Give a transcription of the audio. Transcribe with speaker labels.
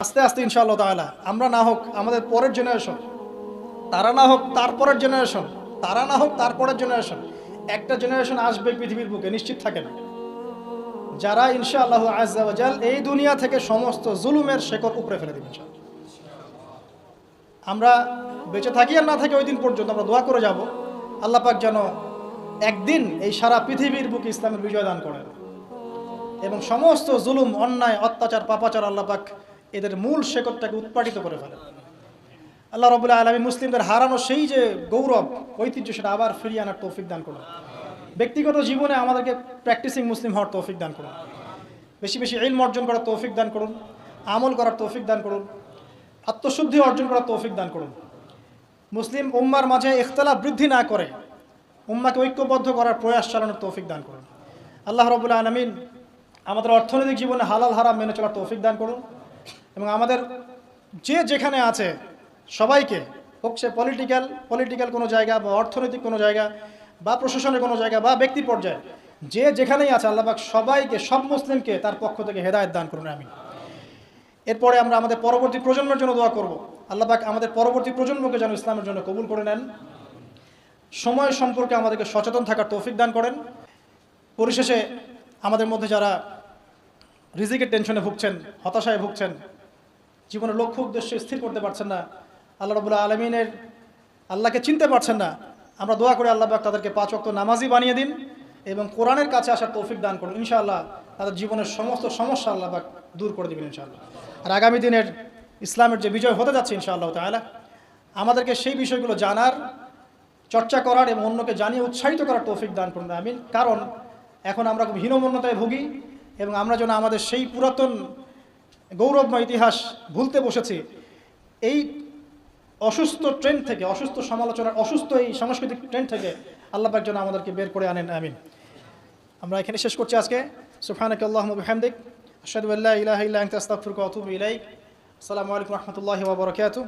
Speaker 1: আস্তে আস্তে ইনশাআল্লাহ তাআলা, আমরা না হোক আমাদের পরের জেনারেশন তারা না হোক তারপরের জেনারেশন তারা না হোক তারপরের জেনারেশন একটা জেনারেশন আসবে পৃথিবীর বুকে, নিশ্চিত থাকে না। যারা ইনশাআল্লাহ আজাল এই দুনিয়া থেকে সমস্ত জুলুমের শেকড় উপরে ফেলে দেবে ইনশাআল্লাহ। আমরা বেঁচে থাকি আর না থাকি ওই দিন পর্যন্ত আমরা দোয়া করে যাব। আল্লাহ পাক যেন একদিন এই সারা পৃথিবীর বুকে ইসলামের বিজয় দান করেন। এবং সমস্ত জুলুম, অন্যায়, অত্যাচার, পাপাচার আল্লাহ পাক এদের মূল শেকড়টাকে উৎপাটিত করে ফেলে। আল্লাহ রবুল্লাহ আলমী মুসলিমদের হারানো সেই যে গৌরব, ঐতিহ্য, সেটা আবার ফিরিয়ে আনার তৌফিক দান করুন। ব্যক্তিগত জীবনে আমাদেরকে প্র্যাকটিসিং মুসলিম হওয়ার তৌফিক দান করুন। বেশি বেশি ইলম অর্জন করার তৌফিক দান করুন, আমল করার তৌফিক দান করুন, আত্মশুদ্ধি অর্জন করার তৌফিক দান করুন। মুসলিম উম্মার মাঝে ইখতলাফ বৃদ্ধি না করে উম্মাকে ঐক্যবদ্ধ করার প্রয়াস চালানোর তৌফিক দান করুন। আল্লাহ রবুল্লাহ আলমিন আমাদের অর্থনৈতিক জীবনে হালাল হারাম মেনে চলার তৌফিক দান করুন। এবং আমাদের যে যেখানে আছে সবাইকে, হোক সে পলিটিক্যাল পলিটিক্যাল কোনো জায়গা বা অর্থনৈতিক কোনো জায়গা বা প্রশাসনের কোনো জায়গা বা ব্যক্তি পর্যায়ে, যে যেখানেই আছে আল্লাহবাক সবাইকে, সব মুসলিমকে তার পক্ষ থেকে হেদায়ত দান করুন আমি এরপরে আমরা আমাদের পরবর্তী প্রজন্মের জন্য দোয়া করব। আল্লাহবাক আমাদের পরবর্তী প্রজন্মকে যেন ইসলামের জন্য কবুল করে নেন। সময় সম্পর্কে আমাদেরকে সচেতন থাকার তৌফিক দান করেন। পরিশেষে আমাদের মধ্যে যারা রিজিকের টেনশনে ভুগছেন, হতাশায় ভুগছেন জীবনের লক্ষ্য উদ্দেশ্য স্থির করতে পারছেন না। আল্লাহ রবুল্লাহ আলমিনের আল্লাহকে চিনতে পারছেন না। আমরা দোয়া করে আল্লাহ তাদেরকে পাঁচ অক্ত নামাজি বানিয়ে দিন এবং কোরআনের কাছে আসার তৌফিক দান করুন। ইনশাআল্লাহ তাদের জীবনের সমস্ত সমস্যা আল্লাহ দূর করে দেবেন ইনশাআল্লাহ। আর আগামী দিনের ইসলামের যে বিজয় হতে যাচ্ছে ইনশাআল্লাহ তাহলে আমাদেরকে সেই বিষয়গুলো জানার, চর্চা করার এবং অন্যকে জানিয়ে উৎসাহিত করার তৌফিক দান করুন। আমিন। কারণ এখন আমরা খুব হীনমন্যতায় ভুগি এবং আমরা যেন আমাদের সেই পুরাতন গৌরবময় ইতিহাস ভুলতে বসেছি। এই অসুস্থ ট্রেন্ড থেকে, অসুস্থ সমালোচনার, অসুস্থ এই সাংস্কৃতিক ট্রেন্ড থেকে আল্লাহ পাক যেন আমাদেরকে বের করে আনেন, আমিন। আমরা এখানে শেষ করছি আজকে। সুফানাক আল্লাহ বিহামদিক। আশহাদু আল্লা ইলাহ আস্তাগফিরুকা ওয়া আতুবু ইলাইক। আসসালামু আলাইকুম রহমতুল্লাহ বারাকাতুহু।